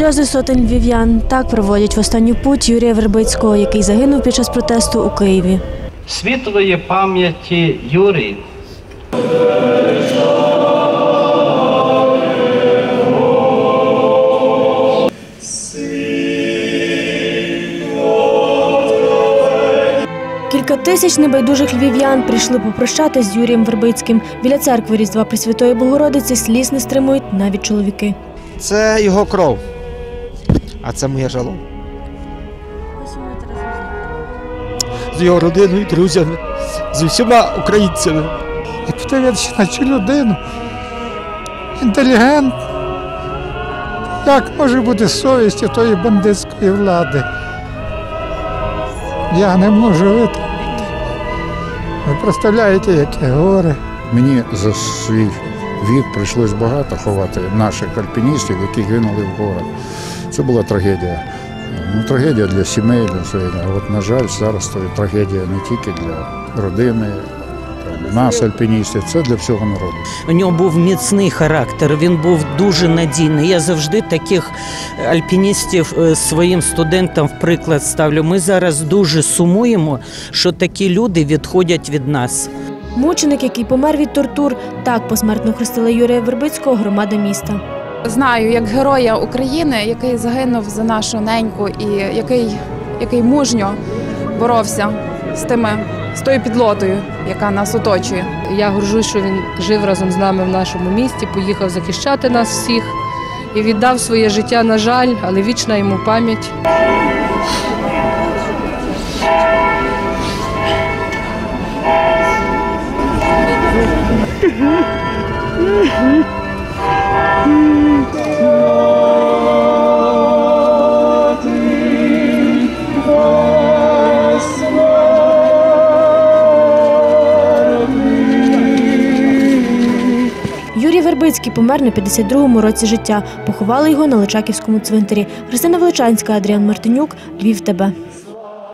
Сльози сотень львів'ян так проводять в останню путь Юрія Вербицького, який загинув під час протесту у Києві. світлої пам'яті Юрій. Кілька тисяч небайдужих львів'ян прийшли попрощатись з Юрієм Вербицьким. Біля церкви Різдва Пресвятої Богородиці сліз не стримують навіть чоловіки. Це його кров. А це моє жало. З його родиною, друзями, з усіма українцями. І подивитися на цю людину. Інтелігент. Як може бути совість у тої бандитської влади? Я не можу витримати. Ви представляєте, яке горе. Мені за свій вік прийшлось багато ховати наших альпіністів, які гинули в горах. Це була трагедія. Ну, трагедія для сімей, для своїх. А от, на жаль, зараз то трагедія не тільки для родини, нас, альпіністів, це для всього народу. У нього був міцний характер, він був дуже надійний. Я завжди таких альпіністів е, своїм студентам в приклад ставлю. Ми зараз дуже сумуємо, що такі люди відходять від нас. Мученик, який помер від тортур, так посмертно хрестила Юрія Вербицького громада міста. Знаю як героя України, який загинув за нашу неньку і який, який мужньо боровся з тими з тою підлотою, яка нас оточує. Я горжусь, що він жив разом з нами в нашому місті, поїхав захищати нас всіх і віддав своє життя, на жаль, але вічна йому пам'ять. Юрій Вербицький помер на 52-му році життя. Поховали його на Личаківському цвинтарі. Христина Величанська, Адріан Мартинюк, Львів ТБ.